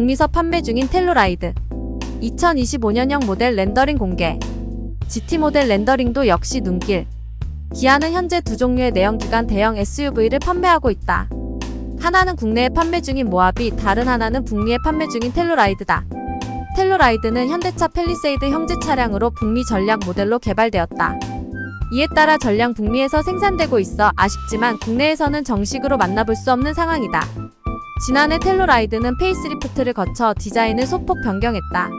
북미서 판매 중인 텔로라이드 2025년형 모델 렌더링 공개 GT 모델 렌더링도 역시 눈길 기아는 현재 두 종류의 내연기관 대형 SUV를 판매하고 있다. 하나는 국내에 판매 중인 모하비, 다른 하나는 북미에 판매 중인 텔로라이드다. 텔로라이드는 현대차 펠리세이드 형제 차량으로 북미 전략 모델로 개발되었다. 이에 따라 전량 북미에서 생산되고 있어 아쉽지만 국내에서는 정식으로 만나볼 수 없는 상황이다. 지난해 텔로라이드는 페이스리프트를 거쳐 디자인을 소폭 변경했다.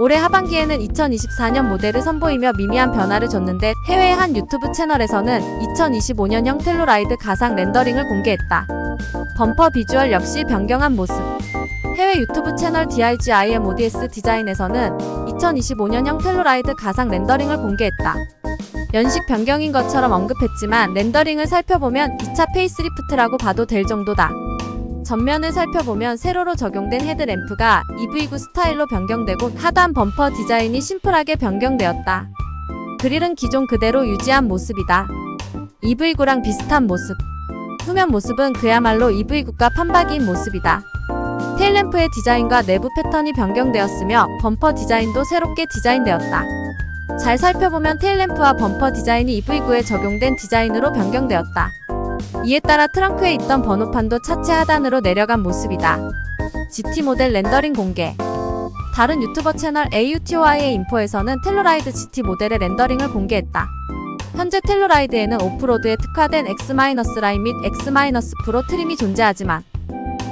올해 하반기에는 2024년 모델을 선보이며 미미한 변화를 줬는데 해외의 한 유튜브 채널에서는 2025년형 텔로라이드 가상 렌더링을 공개했다. 범퍼 비주얼 역시 변경한 모습. 해외 유튜브 채널 DIGIM ODS 디자인에서는 2025년형 텔로라이드 가상 렌더링을 공개했다. 연식 변경인 것처럼 언급했지만 렌더링을 살펴보면 2차 페이스리프트라고 봐도 될 정도다. 전면을 살펴보면 세로로 적용된 헤드램프가 EV9 스타일로 변경되고 하단 범퍼 디자인이 심플하게 변경되었다. 그릴은 기존 그대로 유지한 모습이다. EV9랑 비슷한 모습. 후면 모습은 그야말로 EV9가 판박이인 모습이다. 테일램프의 디자인과 내부 패턴이 변경되었으며 범퍼 디자인도 새롭게 디자인되었다. 잘 살펴보면 테일램프와 범퍼 디자인이 EV9에 적용된 디자인으로 변경되었다. 이에 따라 트렁크에 있던 번호판도 차체 하단으로 내려간 모습이다. GT 모델 렌더링 공개. 다른 유튜버 채널 AUTOI의 인포에서는 텔로라이드 GT 모델의 렌더링을 공개했다. 현재 텔로라이드에는 오프로드에 특화된 X- 라인 및 X- 프로 트림이 존재하지만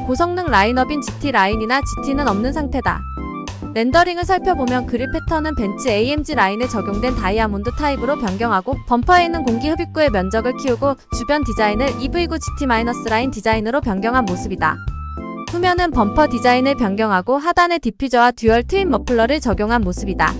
고성능 라인업인 GT 라인이나 GT는 없는 상태다. 렌더링을 살펴보면 그릴 패턴은 벤츠 AMG 라인에 적용된 다이아몬드 타입으로 변경하고 범퍼에 있는 공기 흡입구의 면적을 키우고 주변 디자인을 EV9 GT- 라인 디자인으로 변경한 모습이다. 후면은 범퍼 디자인을 변경하고 하단에 디퓨저와 듀얼 트윈 머플러를 적용한 모습이다.